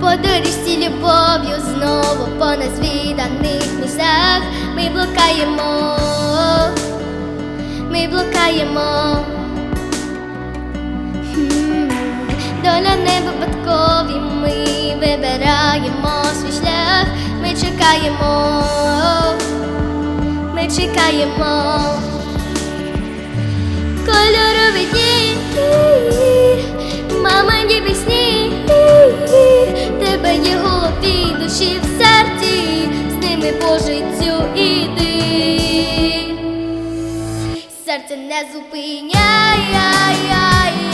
По доріжці любов'ю знову по незвіданих місцях ми блукаємо, ми блукаємо. Доля не випадкові, ми вибираємо чекаємо, ми чекаємо. Кольорові дні, мамині пісні, тебе є голові, душі в серці, з ними по життю іди. Серце не яй,